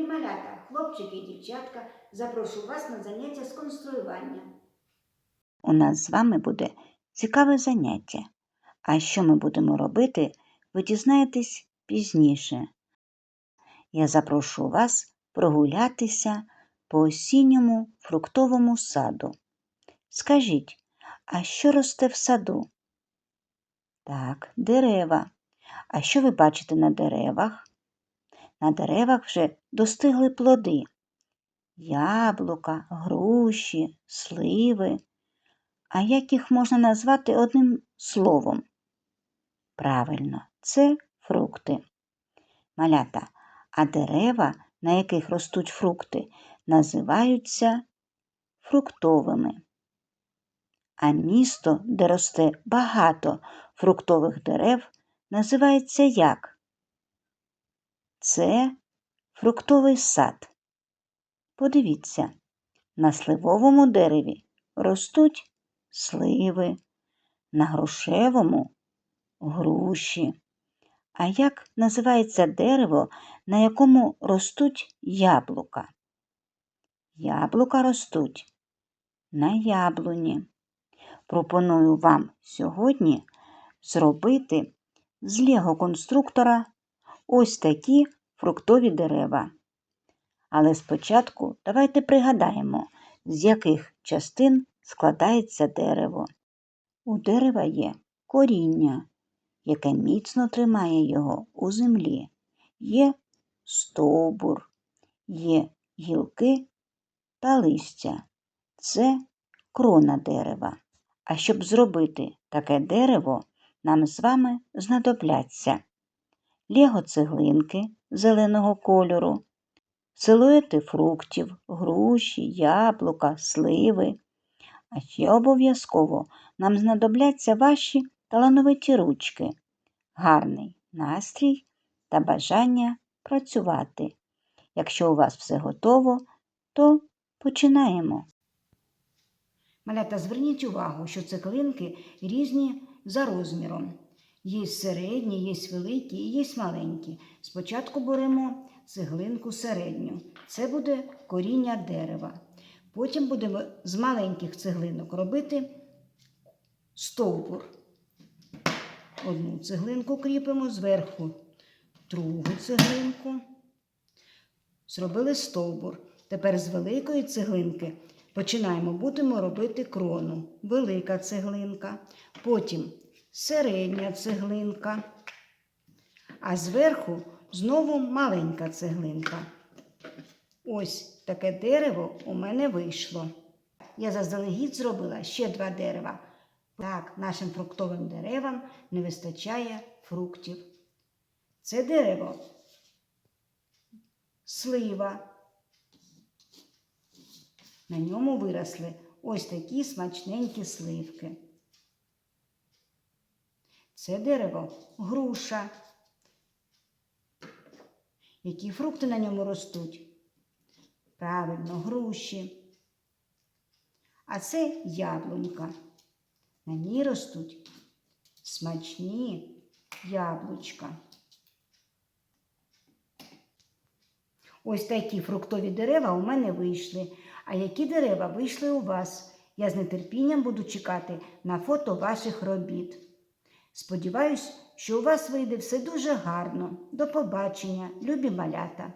Любі хлопчики і дівчатка, запрошую вас на заняття з конструювання. У нас з вами буде цікаве заняття. А що ми будемо робити, ви дізнаєтесь пізніше. Я запрошую вас прогулятися по осінньому фруктовому саду. Скажіть, а що росте в саду? Так, дерева. А що ви бачите на деревах? На деревах вже достигли плоди. Яблука, груші, сливи. А як їх можна назвати одним словом? Правильно, це фрукти. Малята, а дерева, на яких ростуть фрукти, називаються фруктовими. А місто, де росте багато фруктових дерев, називається як? Це фруктовий сад. Подивіться, на сливовому дереві ростуть сливи, на грушевому груші. А як називається дерево, на якому ростуть яблука? Яблука ростуть на яблуні. Пропоную вам сьогодні зробити з лего-конструктора ось такі фруктові дерева. Але спочатку давайте пригадаємо, з яких частин складається дерево. У дерева є коріння, яке міцно тримає його у землі. Є стовбур, є гілки та листя. Це крона дерева. А щоб зробити таке дерево, нам з вами знадобляться лего-цеглинки зеленого кольору, силуети фруктів, груші, яблука, сливи. А ще обов'язково нам знадобляться ваші талановиті ручки, гарний настрій та бажання працювати. Якщо у вас все готово, то починаємо. Малята, зверніть увагу, що цеглинки різні за розміром. Є середні, є великі і є маленькі. Спочатку беремо цеглинку середню. Це буде коріння дерева. Потім будемо з маленьких цеглинок робити стовбур. Одну цеглинку кріпимо зверху, другу цеглинку. Зробили стовбур. Тепер з великої цеглинки починаємо, будемо робити крону. Велика цеглинка, потім середня цеглинка, а зверху знову маленька цеглинка. Ось таке дерево у мене вийшло. Я заздалегідь зробила ще два дерева. Так, нашим фруктовим деревам не вистачає фруктів. Це дерево слива. На ньому виросли ось такі смачненькі сливки. Це дерево груша. Які фрукти на ньому ростуть? Правильно, груші. А це яблунька. На ній ростуть смачні яблучка. Ось такі фруктові дерева у мене вийшли. А які дерева вийшли у вас? Я з нетерпінням буду чекати на фото ваших робіт. Сподіваюсь, що у вас вийде все дуже гарно. До побачення, любі малята!